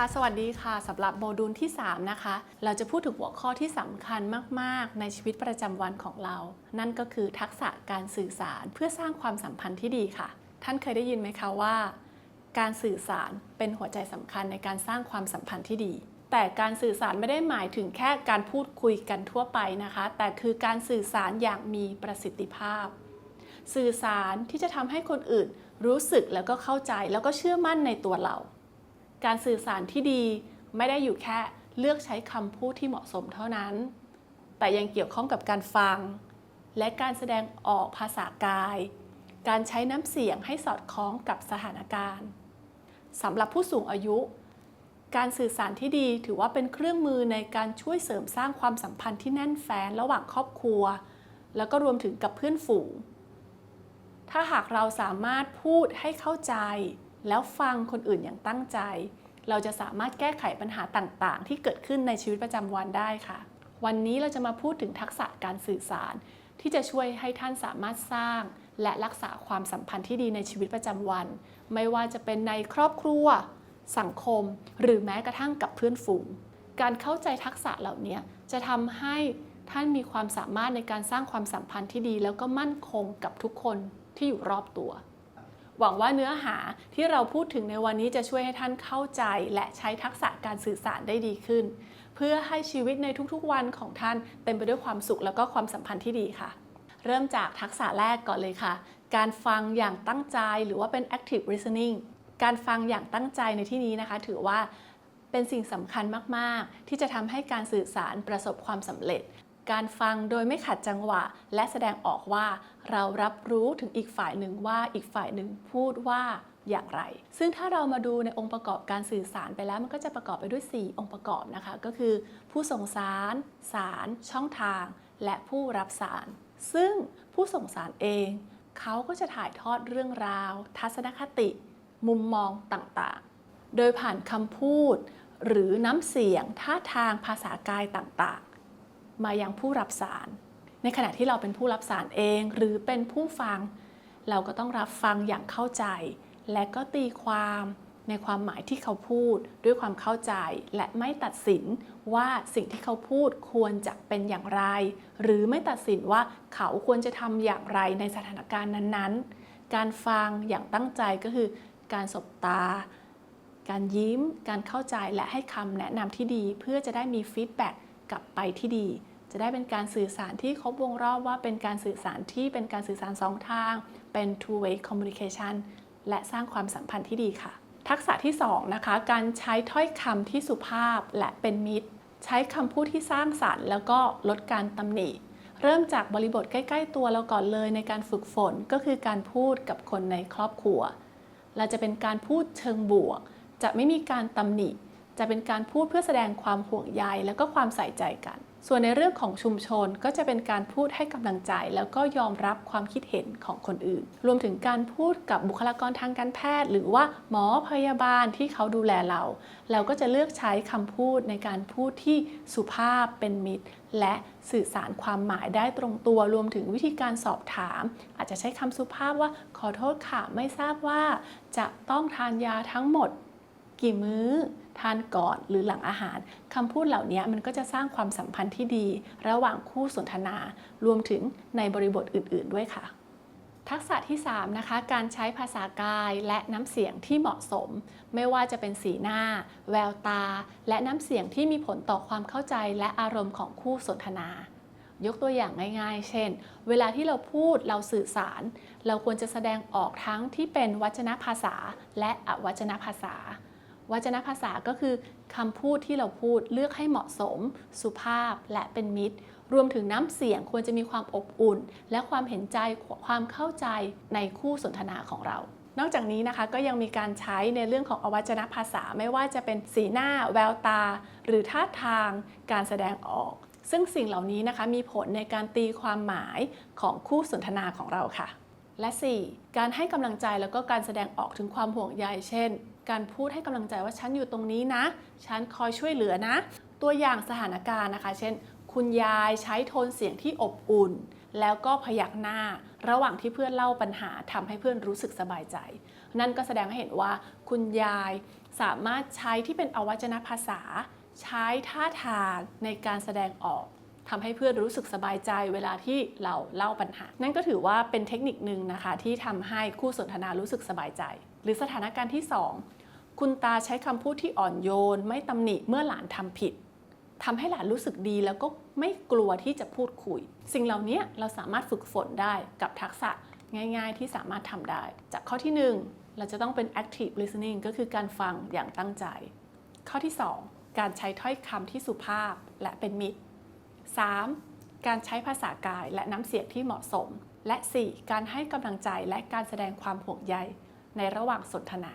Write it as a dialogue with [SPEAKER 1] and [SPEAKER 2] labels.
[SPEAKER 1] ค่ะ สวัสดีค่ะสำหรับโมดูลที่ 3 นะคะ เราจะพูดถึงหัวข้อที่สำคัญมาก ๆ ในชีวิตประจำวันของเรา นั่นก็คือทักษะการสื่อสารเพื่อสร้างความสัมพันธ์ที่ดีค่ะ ท่านเคยได้ยินไหมคะว่า การสื่อสารเป็นหัวใจสำคัญในการสร้างความสัมพันธ์ที่ดี แต่การสื่อสารไม่ได้หมายถึงแค่การพูดคุยกันทั่วไปนะคะ แต่คือการสื่อสารอย่างมีประสิทธิภาพ สื่อสารที่จะทำให้คนอื่นรู้สึกแล้วก็เข้าใจแล้วก็เชื่อมั่นในตัวเรา การสื่อสารที่ดีไม่ได้อยู่แค่เลือกใช้คำพูดที่เหมาะสมเท่านั้น แต่ยังเกี่ยวข้องกับการฟัง และการแสดงออกภาษากาย การใช้น้ำเสียงให้สอดคล้องกับสถานการณ์สำหรับผู้สูงอายุ การสื่อสารที่ดีถือว่าเป็นเครื่องมือในการช่วยเสริมสร้างความสัมพันธ์ที่แน่นแฟ้นระหว่างครอบครัว แล้วก็รวมถึงกับเพื่อนฝูง ถ้าหากเราสามารถพูดให้เข้าใจ แล้วฟังคนอื่นอย่างตั้งใจ เราจะสามารถแก้ไขปัญหาต่างๆ ที่เกิดขึ้นในชีวิตประจำวันได้ค่ะ วันนี้เราจะมาพูดถึงทักษะการสื่อสาร ที่จะช่วยให้ท่านสามารถสร้าง และรักษาความสัมพันธ์ที่ดีในชีวิตประจำวัน ไม่ว่าจะเป็นในครอบครัว สังคม หรือแม้กระทั่งกับเพื่อนฝูง การเข้าใจทักษะเหล่านี้จะทำให้ท่านมีความสามารถในการสร้างความสัมพันธ์ที่ดี แล้วก็มั่นคงกับทุกคนที่อยู่รอบตัว หวังว่าเนื้อหาที่เราพูดถึงในวันนี้จะช่วยให้ท่านเข้าใจ และใช้ทักษะการสื่อสารได้ดีขึ้น เพื่อให้ชีวิตในทุกๆวันของท่านเต็มไปด้วยความสุขแล้วก็ความสัมพันธ์ที่ดีค่ะ เริ่มจากทักษะแรกก่อนเลยค่ะ การฟังอย่างตั้งใจหรือว่าเป็น active listening การฟังอย่างตั้งใจในที่นี้นะคะ ถือว่าเป็นสิ่งสำคัญมาก ๆ ที่จะทำให้การสื่อสารประสบความสำเร็จ การฟังโดยไม่ขัดจังหวะ และแสดงออกว่าเรารับรู้ถึงอีกฝ่ายหนึ่งว่าอีกฝ่ายหนึ่งพูดว่าอย่างไร ซึ่งถ้าเรามาดูในองค์ประกอบการสื่อสารไปแล้ว มันก็จะประกอบไปด้วย 4 องค์ประกอบนะคะ ก็คือ ผู้ส่งสาร สาร ช่องทาง และผู้รับสาร ซึ่งผู้ส่งสารเองเขาก็จะถ่ายทอดเรื่องราว ทัศนคติ มุมมองต่างๆ โดยผ่านคำพูด หรือน้ำเสียงท่าทางภาษากายต่างๆ มายังผู้รับสาร ในขณะที่เราเป็นผู้รับสารเอง หรือเป็นผู้ฟัง เราก็ต้องรับฟังอย่างเข้าใจ และก็ตีความในความหมายที่เขาพูดด้วยความเข้าใจและไม่ตัดสินว่าสิ่งที่เขาพูดควรจะเป็นอย่างไร หรือไม่ตัดสินว่าเขาควรจะทำอย่างไรในสถานการณ์นั้นๆ การฟังอย่างตั้งใจก็คือ การสบตา การยิ้ม การเข้าใจและให้คำแนะนำที่ดี เพื่อจะได้มีฟีดแบ็ก กลับไปที่ดี จะได้เป็นการสื่อสารที่ครบวงรอบว่าเป็นการสื่อสารที่เป็นการสื่อสารสองทาง เป็น two way communication และสร้างความสัมพันธ์ที่ดีค่ะ ทักษะที่2นะคะการใช้ถ้อยคำที่สุภาพและเป็นมิตร ใช้คำพูดที่สร้างสรรค์ แล้วก็ลดการตำหนิเริ่มจากบริบทใกล้ ๆ ตัวเราก่อนเลยในการฝึกฝนก็คือการพูดกับคนในครอบครัว เราจะเป็นการพูดเชิงบวก จะไม่มีการตำหนิ จะเป็นการพูดเพื่อแสดงความห่วงใยแล้วก็ความใส่ใจกัน ส่วนในเรื่องของชุมชนก็จะเป็นการพูดให้กำลังใจ แล้วก็ยอมรับความคิดเห็นของคนอื่น รวมถึงการพูดกับบุคลากรทางการแพทย์ หรือว่าหมอพยาบาลที่เขาดูแลเรา เราก็จะเลือกใช้คำพูดในการพูดที่สุภาพเป็นมิตร และสื่อสารความหมายได้ตรงตัว รวมถึงวิธีการสอบถาม อาจจะใช้คำสุภาพว่าขอโทษค่ะไม่ทราบว่า จะต้องทานยาทั้งหมด กี่มื้อ ทานก่อนหรือหลังอาหารคำพูดเหล่านี้มันก็จะสร้างความสัมพันธ์ที่ดี ระหว่างคู่สนทนา รวมถึงในบริบทอื่น ๆ ด้วยค่ะ ทักษะที่ 3 นะคะ การใช้ภาษากายและน้ำเสียงที่เหมาะสม ไม่ว่าจะเป็นสีหน้า แววตา และน้ำเสียงที่มีผลต่อความเข้าใจและอารมณ์ของคู่สนทนายกตัวอย่างง่ายๆ เช่น เวลาที่เราพูดเราสื่อสาร เราควรจะแสดงออกทั้งที่เป็นวจนภาษาและอวจนภาษา วจนภาษาก็คือคำพูดที่เราพูดเลือกให้เหมาะสม สุภาพและเป็นมิตร รวมถึงน้ำเสียงควรจะมีความอบอุ่น และความเห็นใจความเข้าใจในคู่สนทนาของเรานอกจากนี้นะคะก็ยังมีการใช้ในเรื่องของอวัจนภาษาไม่ว่าจะเป็นสีหน้า แววตา หรือท่าทางการแสดงออก ซึ่งสิ่งเหล่านี้นะคะมีผลในการตีความหมายของคู่สนทนาของเราค่ะ และ 4. การให้กำลังใจแล้วก็การแสดงออกถึงความห่วงใยเช่น การพูดให้กำลังใจว่าฉันอยู่ตรงนี้นะ ฉันคอยช่วยเหลือนะ ตัวอย่างสถานการณ์นะคะ เช่น คุณยายใช้โทนเสียงที่อบอุ่น แล้วก็พยักหน้า ระหว่างที่เพื่อนเล่าปัญหาทำให้เพื่อนรู้สึกสบายใจ นั่นก็แสดงให้เห็นว่า คุณยายสามารถใช้ที่เป็นอวัจนภาษา ใช้ท่าทางในการแสดงออกทำให้เพื่อนรู้สึกสบายใจเวลาที่เราเล่าปัญหา นั่นก็ถือว่าเป็นเทคนิคหนึ่งนะคะ ที่ทำให้คู่สนทนารู้สึกสบายใจ หรือสถานการณ์ที่ 2 คุณตาใช้คำพูดที่อ่อนโยน ไม่ตำหนิเมื่อหลานทำผิดทำให้หลานรู้สึกดีแล้วก็ไม่กลัวที่จะพูดคุย สิ่งเหล่านี้เราสามารถฝึกฝนได้กับทักษะง่ายๆ ที่สามารถทำได้ จากข้อที่ 1 เราจะต้องเป็น active listening ก็คือการฟังอย่างตั้งใจ ข้อที่ 2 การใช้ถ้อยคำที่สุภาพและเป็นมิตร 3. การใช้ภาษากายและน้ำเสียงที่เหมาะสม และ 4. การให้กำลังใจและการแสดงความห่วงใยในระหว่างสนทนา